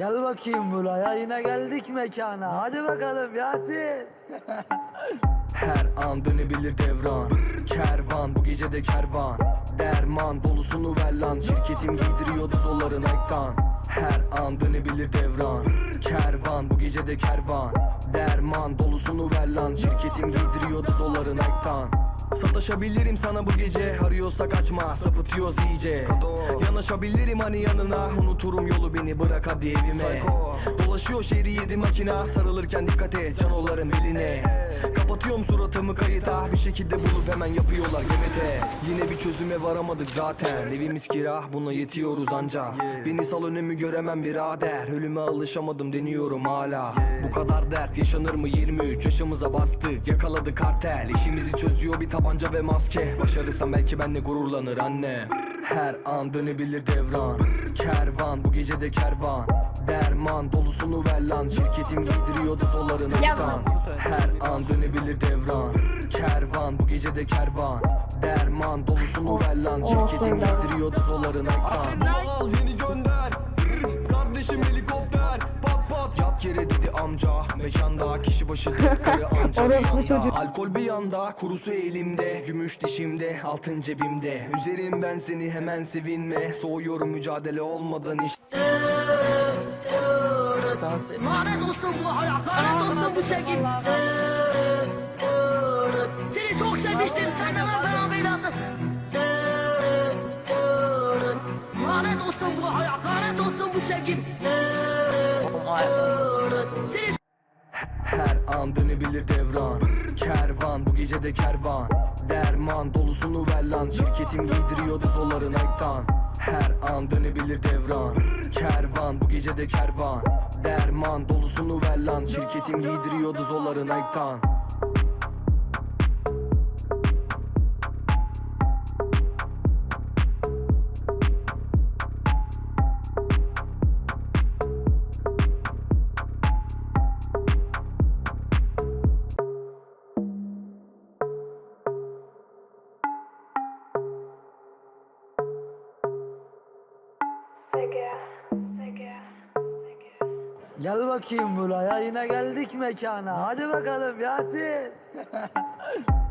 Gel bakayım buraya yine geldik mekana. Hadi bakalım Yasin. Her an dönebilir devran. Kervan bu gece de kervan. Derman dolusunu ver lan. Şirketim giydiriyordu zolların ektan Her an dönebilir devran. Kervan bu gece de kervan. Derman dolusunu ver lan. Şirketim giydiriyordu zolların ektan Sataşabilirim sana bu gece. Arıyorsa kaçma sapıtıyoruz iyice. Yanaşabilirim hani yanına. Unuturum yolu beni bırak hadi evime. Dolaşıyor şehri yedi makina Sarılırken dikkat et canoların beline. Kapatıyorum suratımı kayıta. Bir şekilde bulup hemen yapıyorlar bir çözüme varamadık zaten. Evimiz kira buna yetiyoruz anca. Beni sal önümü göremem birader. Ölüme alışamadım deniyorum hala. Bu kadar dert yaşanır mı? 23 yaşımıza bastık. Yakaladı kartel. İşimizi çözüyor bir tabanca ve maske. Başarırsam belki benle gururlanır anne. Her an dönebilir devran. Kervan bu gece de kervan. Derman dolusunu ver lan. Şirketim giydiriyordu zolların ektan Her an dönebilir devran. Kervan bu gece de kervan. Derman dolusunu ver lan. Şirketim giydiriyordu zolların ektan Al yeni gönder. Kardeşim helikopter. Pat pat. Yat yere dedi amca. Mekanda kişi başı dört karı anca bir yanda. Alkol bir yanda Kurusu elimde. Gümüş dişimde Altın cebimde. Üzerim ben seni hemen sevinme. Soğuyorum mücadele olmadan iş Lanet olsun bu hayat, lanet olsun bu sevgi. Seni çok sevmiştim, senden sonra evladım. Lanet olsun bu hayat, lanet olsun bu sevgi. Seni Her an dönebilir devran Kervan bu gece de kervan Derman dolusunu ver lan Şirketim giydiriyordu zolların ektan Her an dönebilir devran Kervan bu gece de kervan. Derman dolusunu ver lan Şirketim giydiriyordu zolların ektan Gel bakayım buraya yine geldik mekana. Hadi bakalım Yasin.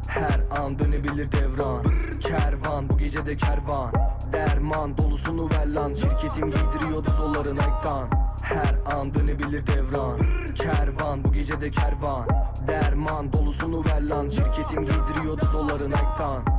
Her an dönebilir devran. Kervan bu gece de kervan. Derman dolusunu ver lan. Şirketim giydiriyordu zolların ektan Her an dönebilir devran. Kervan bu gece de kervan. Derman dolusunu ver lan. Şirketim giydiriyordu zolların ektan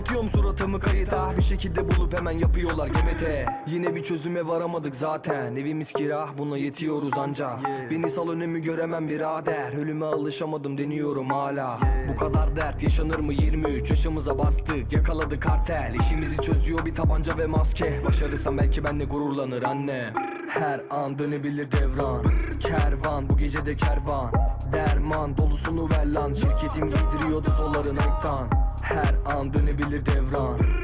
Kapatıyorum suratımı kayıta. Bir şekilde bulup hemen yapıyorlar gevete Yine bir çözüme varamadık zaten. Evimiz kira buna yetiyoruz anca. Beni sal önümü göremem birader. Ölüme alışamadım deniyorum hala. Bu kadar dert yaşanır mı? 23 yaşımıza bastık. Yakaladı kartel. İşimizi çözüyor bir tabanca ve maske. Başarırsam belki benle gururlanır anne. Her an dönebilir devran. Kervan bu gece de kervan. Derman dolusunu ver lan. Şirketim giydiriyordu zolların ektan Her an dönebilir devran